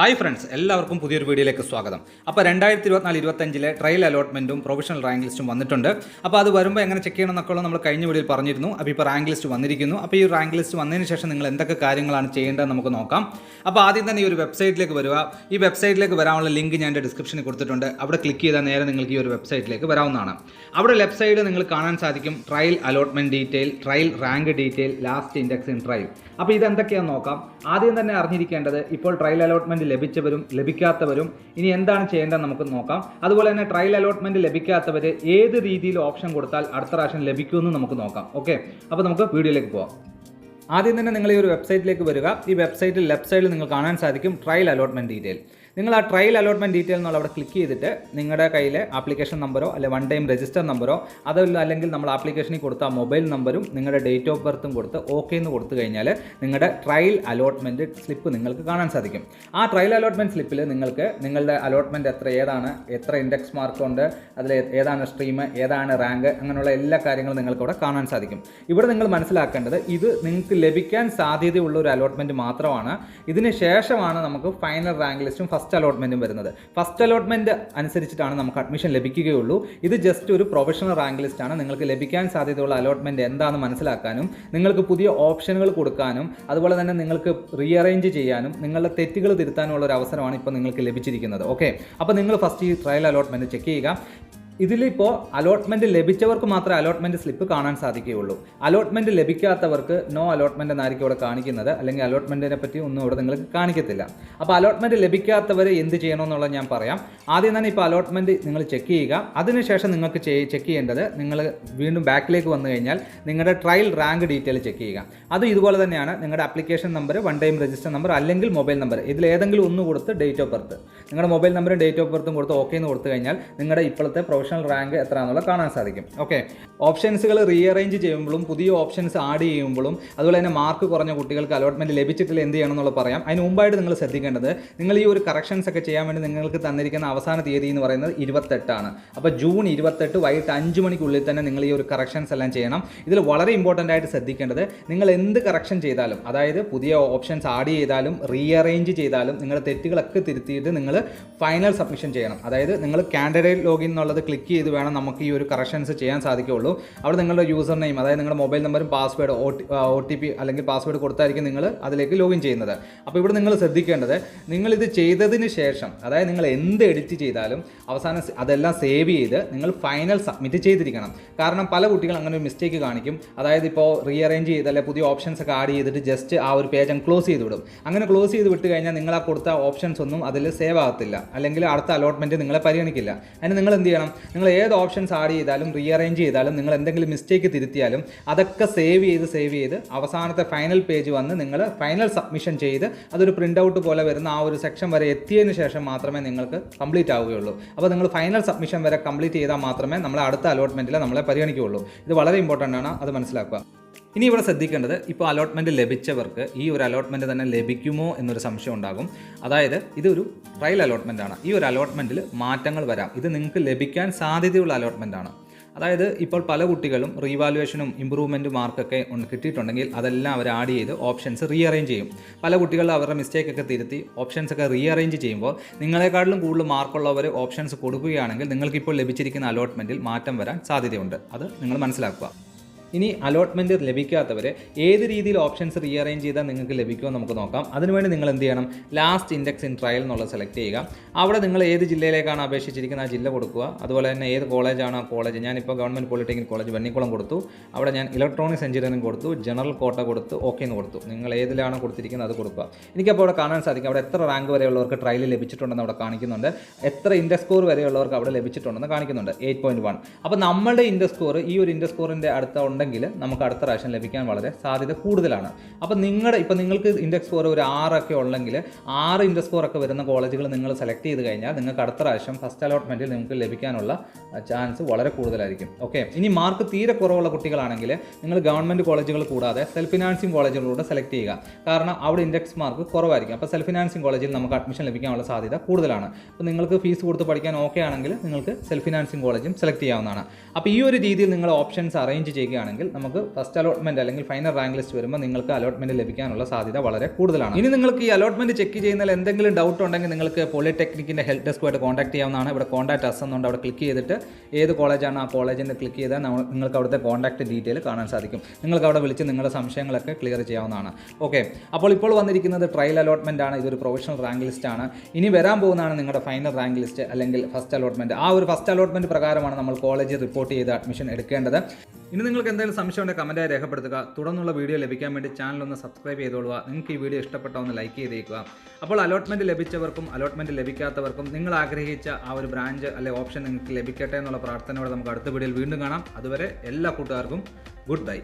Hi friends എല്ലാവർക്കും പുതിയൊരു വീഡിയോയിലേക്ക് സ്വാഗതം. അപ്പോൾ രണ്ടായിരത്തി ഇരുപത്തിനാല് ഇരുപത്തഞ്ചിലെ ട്രയൽ അലോട്ട്മെന്റും പ്രൊഫഷണൽ റാങ്ക് ലിസ്റ്റും വന്നിട്ടുണ്ട്. അപ്പോൾ അത് വരുമ്പോൾ എങ്ങനെ ചെക്ക് ചെയ്യണം എന്നൊക്കെ നമ്മൾ കഴിഞ്ഞ വീഡിയോയിൽ പറഞ്ഞിരുന്നു. അപ്പോൾ ഇപ്പോൾ റാങ്ക് ലിസ്റ്റ് വന്നിരിക്കുന്നു. അപ്പോൾ ഈ റാങ്ക് ലിസ്റ്റ് വന്നതിന് ശേഷം നിങ്ങൾ എന്തൊക്കെ കാര്യങ്ങളാണ് ചെയ്യേണ്ടതെന്ന് നമുക്ക് നോക്കാം. അപ്പോൾ ആദ്യം തന്നെ ഈ ഒരു വെബ്സൈറ്റിലേക്ക് വരിക. ഈ വെബ്സൈറ്റിലേക്ക് വരാനുള്ള ലിങ്ക് ഞാൻ എന്റെ ഡിസ്ക്രിപ്ഷനിൽ കൊടുത്തിട്ടുണ്ട്. അവിടെ ക്ലിക്ക് ചെയ്താൽ നേരെ നിങ്ങൾക്ക് ഈ ഒരു വെബ്സൈറ്റിലേക്ക് വരാവുന്നതാണ്. അവിടെ ലെഫ്റ്റ് നിങ്ങൾ കാണാൻ സാധിക്കും trial allotment detail trial rank detail last index in trial അപ്പോൾ ഇതെന്തൊക്കെയാണെന്ന് നോക്കാം. ആദ്യം തന്നെ അറിഞ്ഞിരിക്കേണ്ടത് ഇപ്പോൾ ട്രയൽ അലോട്ട്മെന്റ് ലഭിച്ചവരും ലഭിക്കാത്തവരും ഇനി എന്താണ് ചെയ്യേണ്ടത് നമുക്ക് നോക്കാം. അതുപോലെ തന്നെ ട്രയൽ അലോട്ട്മെന്റ് ലഭിക്കാത്തവർ ഏത് രീതിയിൽ ഓപ്ഷൻ കൊടുത്താൽ അടുത്ത പ്രാവശ്യം ലഭിക്കുമെന്ന് നമുക്ക് നോക്കാം. ഓക്കെ അപ്പോൾ നമുക്ക് വീഡിയോയിലേക്ക് പോകാം ആദ്യം തന്നെ നിങ്ങൾ ഈ ഒരു വെബ്സൈറ്റിലേക്ക് വരിക. ഈ വെബ്സൈറ്റിൽ ലെഫ്റ്റ് സൈഡിൽ നിങ്ങൾ കാണാൻ സാധിക്കും ട്രയൽ അലോട്ട്മെന്റ് ഡീറ്റെയിൽ നിങ്ങൾ ആ ട്രയൽ അലോട്ട്മെന്റ് ഡീറ്റെയിൽ എന്നുള്ള അവിടെ ക്ലിക്ക് ചെയ്തിട്ട് നിങ്ങളുടെ കയ്യിൽ ആപ്ലിക്കേഷൻ നമ്പറോ അല്ലെങ്കിൽ വൺ ടൈം രജിസ്റ്റർ നമ്പറോ അതല്ല അല്ലെങ്കിൽ നമ്മൾ ആപ്ലിക്കേഷനിൽ കൊടുത്ത മൊബൈൽ നമ്പറും നിങ്ങളുടെ ഡേറ്റ് ഓഫ് ബർത്തും കൊടുത്ത് ഓക്കെ എന്ന് കൊടുത്തു കഴിഞ്ഞാൽ നിങ്ങളുടെ ട്രയൽ അലോട്ട്മെന്റ് സ്ലിപ്പ് നിങ്ങൾക്ക് കാണാൻ സാധിക്കും. ആ ട്രയൽ അലോട്ട്മെന്റ് സ്ലിപ്പിൽ നിങ്ങൾക്ക് നിങ്ങളുടെ അലോട്ട്മെന്റ് എത്ര ഏതാണ് എത്ര ഇൻഡെക്സ് മാർക്ക് ഉണ്ട് അതിൽ ഏതാണ് സ്ട്രീം ഏതാണ് റാങ്ക് അങ്ങനെയുള്ള എല്ലാ കാര്യങ്ങളും നിങ്ങൾക്ക് അവിടെ കാണാൻ സാധിക്കും. ഇവിടെ നിങ്ങൾ മനസ്സിലാക്കേണ്ടത് ഇത് നിങ്ങൾക്ക് ലഭിക്കാൻ സാധ്യതയുള്ള ഒരു അലോട്ട്മെന്റ് മാത്രമാണ്. ഇതിന് ശേഷമാണ് നമുക്ക് ഫൈനൽ റാങ്ക് ലിസ്റ്റും ഫസ്റ്റ് അലോട്ട്മെന്റും വരുന്നത്. ഫസ്റ്റ് അലോട്ട്മെന്റ് അനുസരിച്ചിട്ടാണ് നമുക്ക് അഡ്മിഷൻ ലഭിക്കുകയുള്ളൂ. ഇത് ജസ്റ്റ് ഒരു പ്രൊഫഷണൽ റാങ്ക് ലിസ്റ്റാണ് നിങ്ങൾക്ക് ലഭിക്കാൻ സാധ്യതയുള്ള അലോട്ട്മെന്റ് എന്താണെന്ന് മനസ്സിലാക്കാനും നിങ്ങൾക്ക് പുതിയ ഓപ്ഷനുകൾ കൊടുക്കാനും അതുപോലെ തന്നെ നിങ്ങൾക്ക് റീഅറേഞ്ച് ചെയ്യാനും നിങ്ങളുടെ തെറ്റുകൾ തിരുത്താനുള്ള ഒരു അവസരമാണ് ഇപ്പോൾ നിങ്ങൾക്ക് ലഭിച്ചിരിക്കുന്നത്. ഓക്കെ അപ്പോൾ നിങ്ങൾ ഫസ്റ്റ് ഈ ട്രയൽ അലോട്ട്മെന്റ് ചെക്ക് ചെയ്യുക. ഇതിലിപ്പോൾ അലോട്ട്മെന്റ് ലഭിച്ചവർക്ക് മാത്രമേ അലോട്ട്മെന്റ് സ്ലിപ്പ് കാണാൻ സാധിക്കുകയുള്ളൂ. അലോട്ട്മെന്റ് ലഭിക്കാത്തവർക്ക് നോ അലോട്ട്മെന്റ് എന്നായിരിക്കും ഇവിടെ കാണിക്കുന്നത്. അല്ലെങ്കിൽ അലോട്ട്മെന്റിനെ പറ്റി ഒന്നും ഇവിടെ നിങ്ങൾക്ക് കാണിക്കത്തില്ല. അപ്പോൾ അലോട്ട്മെന്റ് ലഭിക്കാത്തവർ എന്ത് ചെയ്യണമെന്നുള്ളത് ഞാൻ പറയാം. ആദ്യം തന്നെ ഇപ്പോൾ അലോട്ട്മെന്റ് നിങ്ങൾ ചെക്ക് ചെയ്യുക. അതിനുശേഷം നിങ്ങൾക്ക് ചെക്ക് ചെയ്യേണ്ടത് നിങ്ങൾ വീണ്ടും ബാക്കിലേക്ക് വന്നു കഴിഞ്ഞാൽ നിങ്ങളുടെ ട്രയൽ റാങ്ക് ഡീറ്റെയിൽ ചെക്ക് ചെയ്യുക. അത് ഇതുപോലെ തന്നെയാണ് നിങ്ങളുടെ application number one time register number അല്ലെങ്കിൽ മൊബൈൽ നമ്പർ ഇതിൽ ഏതെങ്കിലും ഒന്ന് കൊടുത്ത് ഡേറ്റ് ഓഫ് ബർത്ത് നിങ്ങളുടെ മൊബൈൽ നമ്പറും ഡേറ്റ് ഓഫ് ബർത്തും കൊടുത്ത് ഓക്കെ എന്ന് കൊടുത്തു കഴിഞ്ഞാൽ നിങ്ങളുടെ ഇപ്പോഴത്തെ പ്രൊഫഷണൽ റാങ്ക് എത്ര എന്നുള്ളത് കാണാൻ സാധിക്കും. ഓക്കെ ഓപ്ഷൻസുകൾ റീഅറേഞ്ച് ചെയ്യുമ്പോഴും പുതിയ ഓപ്ഷൻസ് ആഡ് ചെയ്യുമ്പോഴും അതുപോലെ തന്നെ മാർക്ക് കുറഞ്ഞ കുട്ടികൾക്ക് അലോട്ട്മെന്റ് ലഭിച്ചിട്ടില്ല എന്ത് ചെയ്യണം എന്നുള്ളത് പറയാം. അതിന് മുമ്പായിട്ട് നിങ്ങൾ ശ്രദ്ധിക്കേണ്ടത് നിങ്ങൾ ഈ ഒരു കറക്ഷൻസ് ഒക്കെ ചെയ്യാൻ വേണ്ടി നിങ്ങൾക്ക് തന്നിരിക്കുന്ന അവസാന തീയതി എന്ന് പറയുന്നത് ഇരുപത്തെട്ടാണ്. അപ്പോൾ ജൂൺ ഇരുപത്തെട്ട് വൈകിട്ട് അഞ്ച് മണിക്കുള്ളിൽ തന്നെ നിങ്ങൾ ഈ ഒരു കറക്ഷൻസ് എല്ലാം ചെയ്യണം. ഇതിൽ വളരെ ഇമ്പോർട്ടന്റ് ആയിട്ട് ശ്രദ്ധിക്കേണ്ടത് നിങ്ങൾ എന്ത് കറക്ഷൻ ചെയ്താലും അതായത് പുതിയ ഓപ്ഷൻസ് ആഡ് ചെയ്താലും റീഅറേഞ്ച് ചെയ്താലും നിങ്ങളുടെ തെറ്റുകളൊക്കെ തിരുത്തിയിട്ട് നിങ്ങൾ ഫൈനൽ സബ്മിഷൻ ചെയ്യണം. അതായത് നിങ്ങൾ കാൻഡിഡേറ്റ് ലോഗിൻ എന്നുള്ളത് ക്ലിക്ക് ചെയ്ത് വേണം നമുക്ക് ഈ ഒരു കറക്ഷൻസ് ചെയ്യാൻ സാധിക്കുകയുള്ളൂ. അവിടെ നിങ്ങളുടെ യൂസർ നെയിം അതായത് നിങ്ങളുടെ മൊബൈൽ നമ്പറും പാസ്വേഡ് ഒ ടി പി അല്ലെങ്കിൽ പാസ്വേഡ് കൊടുത്തായിരിക്കും നിങ്ങൾ അതിലേക്ക് ലോഗിൻ ചെയ്യുന്നത്. അപ്പോൾ ഇവിടെ നിങ്ങൾ ശ്രദ്ധിക്കേണ്ടത് നിങ്ങളിത് ചെയ്തതിന് ശേഷം അതായത് നിങ്ങൾ എന്ത് എഡിറ്റ് ചെയ്താലും അവസാനം അതെല്ലാം സേവ് ചെയ്ത് നിങ്ങൾ ഫൈനൽ സബ്മിറ്റ് ചെയ്തിരിക്കണം. കാരണം പല കുട്ടികൾ അങ്ങനെ ഒരു മിസ്റ്റേക്ക് കാണിക്കും. അതായത് ഇപ്പോൾ റീഅറേഞ്ച് ചെയ്ത് അല്ലെങ്കിൽ പുതിയ ഓപ്ഷൻസ് ഒക്കെ ആഡ് ചെയ്തിട്ട് ജസ്റ്റ് ആ ഒരു പേജ് അങ്ങ് ക്ലോസ് ചെയ്ത് വിടും. അങ്ങനെ ക്ലോസ് ചെയ്ത് വിട്ട് കഴിഞ്ഞാൽ നിങ്ങൾ ആ കൊടുത്ത ഓപ്ഷൻസ് ഒന്നും അതിൽ സേവ് ആകത്തില്ല. അല്ലെങ്കിൽ അടുത്ത അലോട്ട്മെന്റ് നിങ്ങളെ പരിഗണിക്കില്ല. അതിന് നിങ്ങൾ എന്ത് ചെയ്യണം? നിങ്ങൾ ഏത് ഓപ്ഷൻസ് ആഡ് ചെയ്താലും റീഅറേഞ്ച് ചെയ്താലും നിങ്ങൾ എന്തെങ്കിലും മിസ്റ്റേക്ക് തിരുത്തിയാലും അതൊക്കെ സേവ് ചെയ്ത് സേവ് ചെയ്ത് അവസാനത്തെ ഫൈനൽ പേജ് വന്ന് നിങ്ങൾ ഫൈനൽ സബ്മിഷൻ ചെയ്ത് അതൊരു പ്രിന്റ് ഔട്ട് പോലെ വരുന്ന ആ ഒരു സെക്ഷൻ വരെ എത്തിയതിന് ശേഷം മാത്രമേ നിങ്ങൾക്ക് കംപ്ലീറ്റ് ആവുകയുള്ളൂ. അപ്പോൾ നിങ്ങൾ ഫൈനൽ സബ്മിഷൻ വരെ കംപ്ലീറ്റ് ചെയ്താൽ മാത്രമേ നമ്മളെ അടുത്ത അലോട്ട്മെന്റിൽ നമ്മളെ പരിഗണിക്കുകയുള്ളൂ. ഇത് വളരെ ഇമ്പോർട്ടന്റ് ആണ്. അത് മനസ്സിലാക്കുക. ഇനി ഇവിടെ ശ്രദ്ധിക്കേണ്ടത് ഇപ്പോൾ അലോട്ട്മെന്റ് ലഭിച്ചവർക്ക് ഈ ഒരു അലോട്ട്മെന്റ് തന്നെ ലഭിക്കുമോ എന്നൊരു സംശയം ഉണ്ടാകും. അതായത് ഇതൊരു ട്രയൽ അലോട്ട്മെന്റ് ആണ്. ഈ ഒരു അലോട്ട്മെന്റിൽ മാറ്റങ്ങൾ വരാം. ഇത് നിങ്ങൾക്ക് ലഭിക്കാൻ സാധ്യതയുള്ള അലോട്ട്മെന്റ് ആണ്. അതായത് ഇപ്പോൾ പല കുട്ടികളും റീവാലുവേഷനും ഇമ്പ്രൂവ്മെന്റ് മാർക്കൊക്കെ കിട്ടിയിട്ടുണ്ടെങ്കിൽ അതെല്ലാം അവർ ആഡ് ചെയ്ത് ഓപ്ഷൻസ് റീഅറേഞ്ച് ചെയ്യും. പല കുട്ടികളും അവരുടെ മിസ്റ്റേക്കൊക്കെ തിരുത്തി ഓപ്ഷൻസ് ഒക്കെ റീഅറേഞ്ച് ചെയ്യുമ്പോൾ നിങ്ങളെക്കാട്ടിലും കൂടുതൽ മാർക്കുള്ളവർ ഓപ്ഷൻസ് കൊടുക്കുകയാണെങ്കിൽ നിങ്ങൾക്കിപ്പോൾ ലഭിച്ചിരിക്കുന്ന അലോട്ട്മെന്റിൽ മാറ്റം വരാൻ സാധ്യതയുണ്ട്. അത് നിങ്ങൾ മനസ്സിലാക്കുക. ഇനി അലോട്ട്മെന്റ് ലഭിക്കാത്തവർ ഏത് രീതിയിൽ ഓപ്ഷൻസ് റീഅറേഞ്ച് ചെയ്താൽ നിങ്ങൾക്ക് ലഭിക്കുമോ നമുക്ക് നോക്കാം. അതിനുവേണ്ടി നിങ്ങൾ എന്ത് ചെയ്യണം? ലാസ്റ്റ് ഇൻഡെക്സ് ഇൻ ട്രയൽ എന്നുള്ളത് സെലക്ട് ചെയ്യുക. അവിടെ നിങ്ങൾ ഏത് ജില്ലയിലേക്കാണ് അപേക്ഷിച്ചിരിക്കുന്നത് ആ ജില്ല കൊടുക്കുക. അതുപോലെ തന്നെ ഏത് കോളേജാണ് ആ കോളേജ് ഞാനിപ്പോൾ ഗവൺമെന്റ് പോളിടെക്നിക് കോളേജ് വെണ്ണിക്കുളം കൊടുത്തു. അവിടെ ഞാൻ ഇലക്ട്രോണിക്സ് എഞ്ചിനീയറിംഗ് കൊടുത്തു. ജനറൽ കോട്ട കൊടുത്തു. ഓക്കെ എന്ന് കൊടുത്തു. നിങ്ങൾ ഏതിലാണ് കൊടുത്തിരിക്കുന്നത് അത് കൊടുക്കുക. എനിക്കപ്പോൾ അവിടെ കാണാൻ സാധിക്കും. അവിടെ എത്ര റാങ്ക് വരെയുള്ളവർക്ക് ട്രയൽ ലഭിച്ചിട്ടുണ്ടെന്ന് അവിടെ കാണിക്കുന്നുണ്ട്. എത്ര ഇൻഡെക്സ് സ്കോർ വരെയുള്ളവർക്ക് അവിടെ ലഭിച്ചിട്ടുണ്ടെന്ന് കാണിക്കുന്നുണ്ട്. എയ്റ്റ് പോയിന്റ് വൺ അപ്പോൾ നമ്മളുടെ ഇൻഡെക്സ് സ്കോർ ഈ ഒരു ഇൻഡെക്സ് സ്കോറിന്റെ അടുത്ത ഉണ്ടെങ്കിൽ നമുക്ക് അടുത്ത പ്രാവശ്യം ലഭിക്കാൻ വളരെ സാധ്യത കൂടുതലാണ്. അപ്പോൾ നിങ്ങളുടെ ഇപ്പോൾ നിങ്ങൾക്ക് ഇൻഡെക്സ് സ്കോർ ഒരു ആറൊക്കെ ഉള്ളെങ്കിൽ ആറ് ഇൻഡെക്സ് സ്കോർ ഒക്കെ വരുന്ന കോളേജുകൾ നിങ്ങൾ സെലക്ട് ചെയ്ത് കഴിഞ്ഞാൽ നിങ്ങൾക്ക് അടുത്ത പ്രാവശ്യം ഫസ്റ്റ് അലോട്ട്മെന്റിൽ നിങ്ങൾക്ക് ലഭിക്കാനുള്ള ചാൻസ് വളരെ കൂടുതലായിരിക്കും. ഓക്കെ ഇനി മാർക്ക് തീരെ കുറവുള്ള കുട്ടികളാണെങ്കിൽ നിങ്ങൾ ഗവൺമെന്റ് കോളേജുകൾ കൂടാതെ സെൽഫ് ഫിനാൻസിങ് കോളേജുകളിലൂടെ സെലക്ട് ചെയ്യുക. കാരണം അവിടെ ഇൻഡെക്സ് മാർക്ക് കുറവായിരിക്കും. അപ്പോൾ സെൽഫ് ഫിനാൻസിങ് കോളേജിൽ നമുക്ക് അഡ്മിഷൻ ലഭിക്കാനുള്ള സാധ്യത കൂടുതലാണ്. അപ്പോൾ നിങ്ങൾക്ക് ഫീസ് കൊടുത്ത് പഠിക്കാൻ ഓക്കെ ആണെങ്കിൽ നിങ്ങൾക്ക് സെൽഫ് ഫിനാൻസിങ് കോളേജും സെലക്ട് ചെയ്യാവുന്നതാണ്. അപ്പോൾ ഈ ഒരു രീതിയിൽ നിങ്ങൾ ഓപ്ഷൻസ് അറേഞ്ച് ചെയ്യുകയാണെങ്കിൽ ചെയ്യുകയാണെങ്കിൽ നമുക്ക് ഫസ്റ്റ് അലോട്ട്മെന്റ് അല്ലെങ്കിൽ ഫൈനൽ റാങ്ക് ലിസ്റ്റ് വരുമ്പോൾ നിങ്ങൾക്ക് അലോട്ട്മെന്റ് ലഭിക്കാനുള്ള സാധ്യത വളരെ കൂടുതലാണ്. ഇനി നിങ്ങൾക്ക് ഈ അലോട്ട്മെന്റ് ചെക്ക് ചെയ്യുന്നതിൽ എന്തെങ്കിലും ഡൗട്ട് ഉണ്ടെങ്കിൽ നിങ്ങൾക്ക് പോളിടെക്നിക്കിന്റെ ഹെൽപ്പ് ഡെസ്കുമായിട്ട് കോൺടാക്ട് ചെയ്യാവുന്നതാണ്. ഇവിടെ കോൺടാക്ട് അസ് എന്നുണ്ട്. അവിടെ ക്ലിക്ക് ചെയ്തിട്ട് ഏത് കോളേജാണ് ആ കോളേജിൽ ക്ലിക്ക് ചെയ്താൽ നിങ്ങൾക്ക് അവിടുത്തെ കോൺടാക്ട് ഡീറ്റെയിൽ കാണാൻ സാധിക്കും. നിങ്ങൾക്ക് അവിടെ വിളിച്ച് നിങ്ങളുടെ സംശയങ്ങളൊക്കെ ക്ലിയർ ചെയ്യാവുന്നതാണ്. ഓക്കെ അപ്പോൾ ഇപ്പോൾ വന്നിരിക്കുന്നത് ട്രയൽ അലോട്ട്മെന്റ് ആണ്. ഇതൊരു പ്രൊഫഷണൽ റാങ്ക് ലിസ്റ്റ് ആണ്. ഇനി വരാൻ പോകുന്നതാണ് നിങ്ങളുടെ ഫൈനൽ റാങ്ക് ലിസ്റ്റ് അല്ലെങ്കിൽ ഫസ്റ്റ് അലോട്ട്മെന്റ് ആ ഒരു ഫസ്റ്റ് അലോട്ട്മെന്റ് പ്രകാരമാണ് നമ്മൾ കോളേജിൽ റിപ്പോർട്ട് ചെയ്ത് അഡ്മിഷൻ എടുക്കേണ്ടത്. ഇനി നിങ്ങൾക്ക് എന്തെങ്കിലും സംശയം ഉണ്ടെങ്കിൽ കമന്റായി രേഖപ്പെടുത്തുക. തുടർന്നുള്ള വീഡിയോ ലഭിക്കാൻ വേണ്ടി ചാനൽ ഒന്ന് സബ്സ്ക്രൈബ് ചെയ്തോളുക. നിങ്ങൾക്ക് ഈ വീഡിയോ ഇഷ്ടപ്പെട്ട ഒന്ന് ലൈക്ക് ചെയ്തേക്കുക. അപ്പോൾ അലോട്ട്മെന്റ് ലഭിച്ചവർക്കും അലോട്ട്മെന്റ് ലഭിക്കാത്തവർക്കും നിങ്ങൾ ആഗ്രഹിച്ച ആ ഒരു ബ്രാഞ്ച് അല്ലെ ഓപ്ഷൻ നിങ്ങൾക്ക് ലഭിക്കട്ടെ എന്നുള്ള പ്രാർത്ഥനയോടെ നമുക്ക് അടുത്ത വീഡിയോയിൽ വീണ്ടും കാണാം. അതുവരെ എല്ലാ കൂട്ടുകാർക്കും ഗുഡ് ബൈ